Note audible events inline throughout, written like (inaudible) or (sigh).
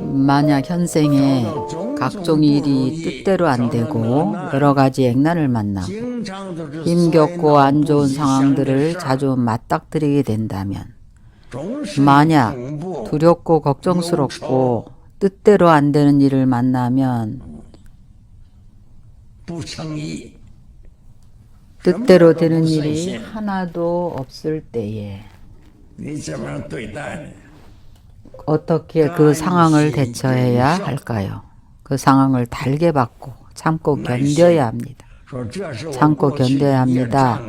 만약 현생에 각종 일이 뜻대로 안 되고 여러 가지 액난을 만나 힘겹고 안 좋은 상황들을 자주 맞닥뜨리게 된다면 만약 두렵고 걱정스럽고 뜻대로 안 되는 일을 만나면 뜻대로 되는 일이 하나도 없을 때에 어떻게 그 상황을 대처해야 할까요? 그 상황을 달게 받고 참고 견뎌야 합니다. 참고 견뎌야 합니다.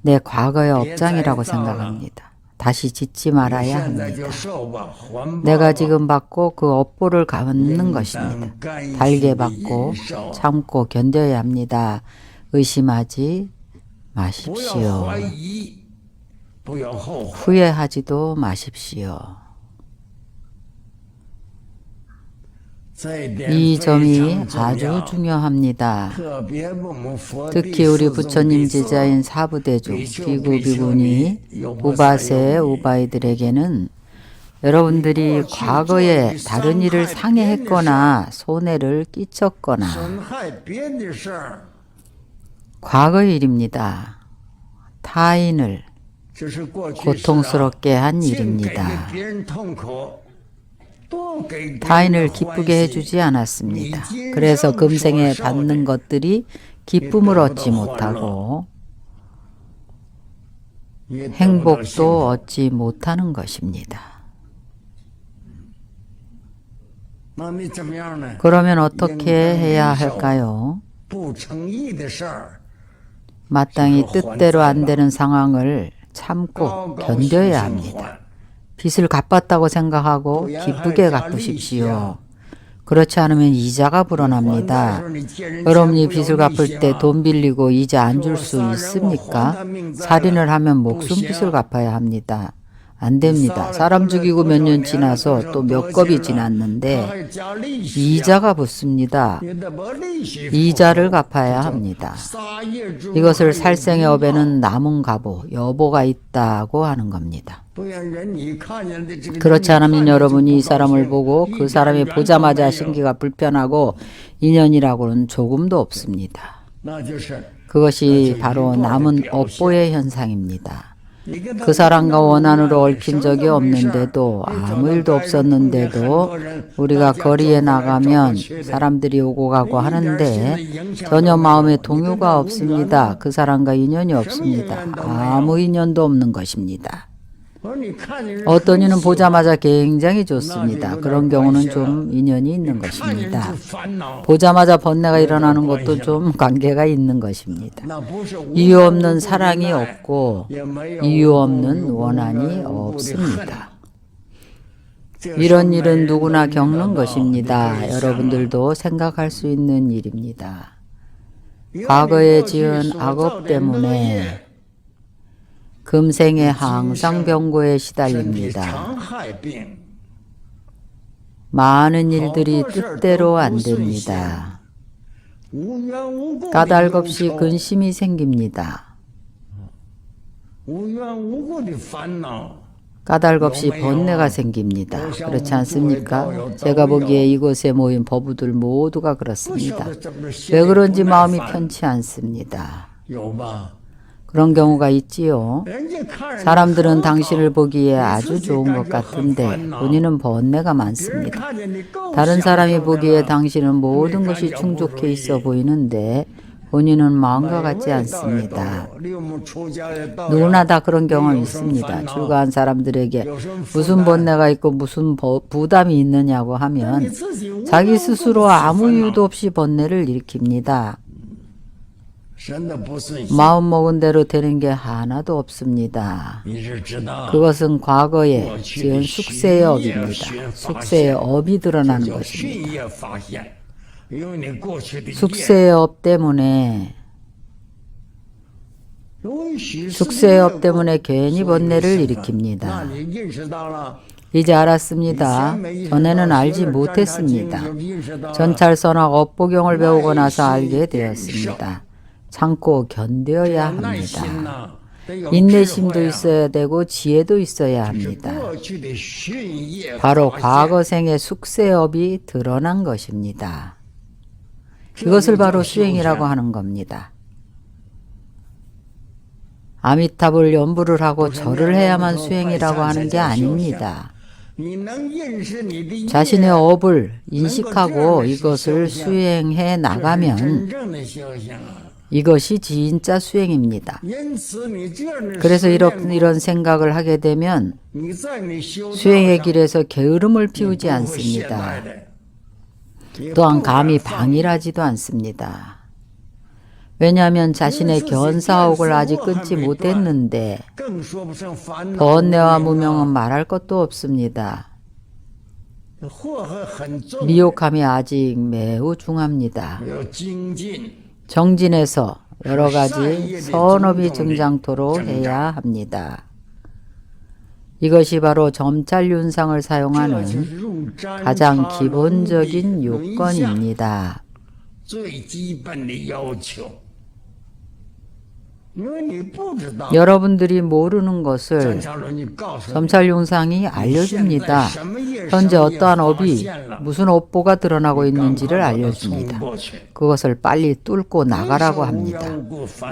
내 과거의 업장이라고 생각합니다. 다시 짓지 말아야 합니다. 내가 지금 받고 그 업보를 갚는 것입니다. 달게 받고 참고 견뎌야 합니다. 의심하지 마십시오. 후회하지도 마십시오. 이 점이 아주 중요합니다. 특히 우리 부처님 제자인 사부대중 비구 비구니 우바세 우바이들에게는 여러분들이 과거에 다른 일을 상해했거나 손해를 끼쳤거나 과거의 일입니다. 타인을 고통스럽게 한 일입니다. 타인을 기쁘게 해주지 않았습니다. 그래서 금생에 받는 것들이 기쁨을 얻지 못하고 행복도 얻지 못하는 것입니다. 그러면 어떻게 해야 할까요? 마땅히 뜻대로 안 되는 상황을 참고 견뎌야 합니다. 빚을 갚았다고 생각하고 기쁘게 갚으십시오. 그렇지 않으면 이자가 불어납니다. 여러분이 빚을 갚을 때 돈 빌리고 이자 안 줄 수 있습니까? 살인을 하면 목숨 빚을 갚아야 합니다. 안 됩니다. 사람 죽이고 몇 년 지나서 또 몇 겁이 지났는데 이자가 붙습니다. 이자를 갚아야 합니다. 이것을 살생의 업에는 남은 가보, 여보가 있다고 하는 겁니다. 그렇지 않으면 여러분이 이 사람을 보고 그 사람이 보자마자 신기가 불편하고 인연이라고는 조금도 없습니다. 그것이 바로 남은 업보의 현상입니다. 그 사람과 원한으로 얽힌 적이 없는데도 아무 일도 없었는데도 우리가 거리에 나가면 사람들이 오고 가고 하는데 전혀 마음에 동요가 없습니다. 그 사람과 인연이 없습니다. 아무 인연도 없는 것입니다. 어떤 이는 보자마자 굉장히 좋습니다. 그런 경우는 좀 인연이 있는 것입니다. 보자마자 번뇌가 일어나는 것도 좀 (laughs) 관계가 있는 것입니다. 이유 없는 사랑이 없고 이유 없는 원한이 없습니다. 이런 일은 누구나 겪는 것입니다. 여러분들도 생각할 수 있는 일입니다. 과거에 지은 악업 때문에 금생에 항상 병고에 시달립니다. 많은 일들이 뜻대로 안 됩니다. 까닭 없이 근심이 생깁니다. 까닭 없이 번뇌가 생깁니다. 그렇지 않습니까? 제가 보기에 이곳에 모인 법우들 모두가 그렇습니다. 왜 그런지 마음이 편치 않습니다. 그런 경우가 있지요. 사람들은 당신을 보기에 아주 좋은 것 같은데 본인은 번뇌가 많습니다. 다른 사람이 보기에 당신은 모든 것이 충족해 있어 보이는데 본인은 마음과 같지 않습니다. 누구나 다 그런 경험이 있습니다. 출가한 사람들에게 무슨 번뇌가 있고 무슨 버- 부담이 있느냐고 하면 자기 스스로 아무 이유도 없이 번뇌를 일으킵니다. 마음 먹은 대로 되는 게 하나도 없습니다. 그것은 과거에 지은 숙세의 업입니다. 숙세의 업이 드러나는 것입니다. 숙세의 업 때문에 숙세의 업 때문에 괜히 번뇌를 일으킵니다. 이제 알았습니다. 전에는 알지 못했습니다. 전찰선악 업보경을 배우고 나서 알게 되었습니다. 참고 견뎌야 합니다. 인내심도 있어야 되고 지혜도 있어야 합니다. 바로 과거생의 숙세업이 드러난 것입니다. 이것을 바로 수행이라고 하는 겁니다. 아미타불 연부를 하고 절을 해야만 수행이라고 하는 게 아닙니다. 자신의 업을 인식하고 이것을 수행해 나가면 이것이 진짜 수행입니다. 그래서 이런, 이런 생각을 하게 되면 수행의 길에서 게으름을 피우지 않습니다. 또한 감히 방일하지도 않습니다. 왜냐하면 자신의 견사옥을 아직 끊지 못했는데 번뇌와 무명은 말할 것도 없습니다. 미혹함이 아직 매우 중합니다. 정진에서 여러 가지 선업이 증장토록 해야 합니다. 이것이 바로 점찰윤상을 사용하는 가장 기본적인 요건입니다. 여러분들이 모르는 것을 점찰용상이 알려줍니다. 현재 어떠한 업이 무슨 업보가 드러나고 있는지를 알려줍니다. 그것을 빨리 뚫고 나가라고 합니다.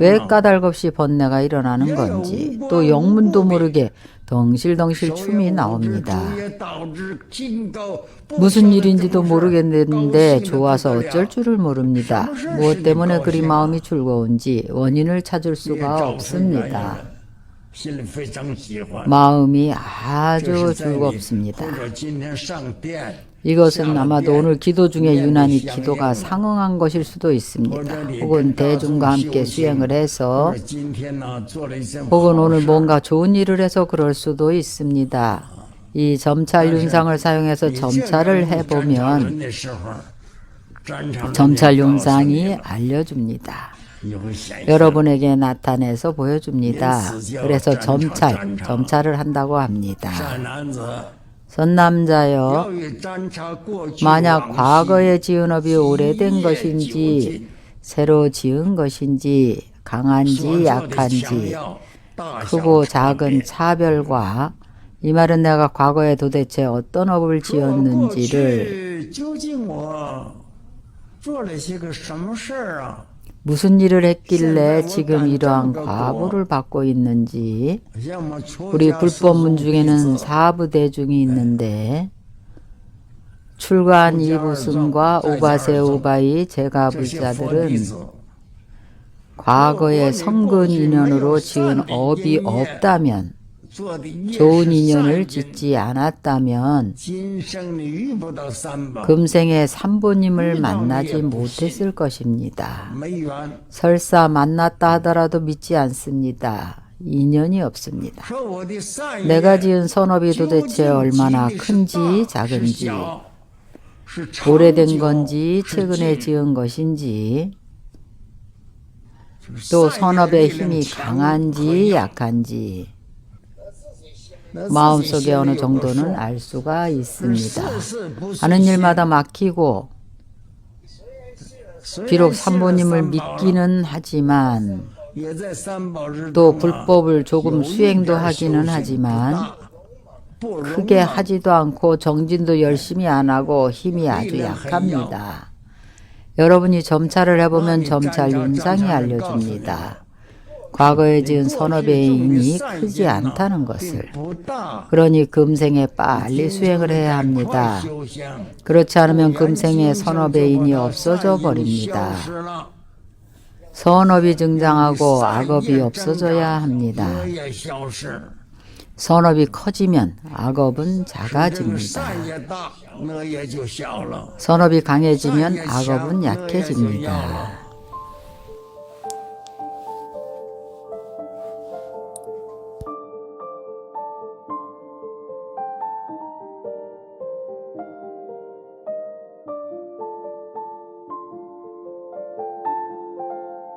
왜 까닭없이 번뇌가 일어나는 건지 또 영문도 모르게 덩실덩실 춤이 나옵니다. 무슨 일인지도 모르겠는데 좋아서 어쩔 줄을 모릅니다. 무엇 때문에 그리 마음이 즐거운지 원인을 찾을 수가 없습니다. 마음이 아주 즐겁습니다. 이것은 아마도 오늘 기도 중에 유난히 기도가 상응한 것일 수도 있습니다. 혹은 대중과 함께 수행을 해서 혹은 오늘 뭔가 좋은 일을 해서 그럴 수도 있습니다. 이 점찰 윤상을 사용해서 점찰을 해보면 점찰 윤상이 알려줍니다. 여러분에게 나타내서 보여줍니다. 그래서 점찰, 점찰을 한다고 합니다. 선남자여, 만약 과거에 지은 업이 오래된 것인지, 새로 지은 것인지, 강한지 약한지, 크고 작은 차별과 이 말은 내가 과거에 도대체 어떤 업을 지었는지를 무슨 일을 했길래 지금 이러한 과부를 받고 있는지. 우리 불법문 중에는 사부대중이 있는데 출간 이부승과 오바세 오바이 제가부자들은 과거의 성근 인연으로 지은 업이 없다면 좋은 인연을 짓지 않았다면 금생에 삼보님을 만나지 못했을 것입니다. 설사 만났다 하더라도 믿지 않습니다. 인연이 없습니다. 내가 지은 선업이 도대체 얼마나 큰지 작은지 오래된 건지 최근에 지은 것인지 또 선업의 힘이 강한지 약한지 마음속에 어느 정도는 알 수가 있습니다. 하는 일마다 막히고 비록 삼보님을 믿기는 하지만 또 불법을 조금 수행도 하기는 하지만 크게 하지도 않고 정진도 열심히 안 하고 힘이 아주 약합니다. 여러분이 점찰을 해보면 점찰 윤상이 알려줍니다. 과거에 지은 선업의 인이 크지 않다는 것을. 그러니 금생에 빨리 수행을 해야 합니다. 그렇지 않으면 금생에 선업의 인이 없어져 버립니다. 선업이 증장하고 악업이 없어져야 합니다. 선업이 커지면 악업은 작아집니다. 선업이 강해지면 악업은 약해집니다.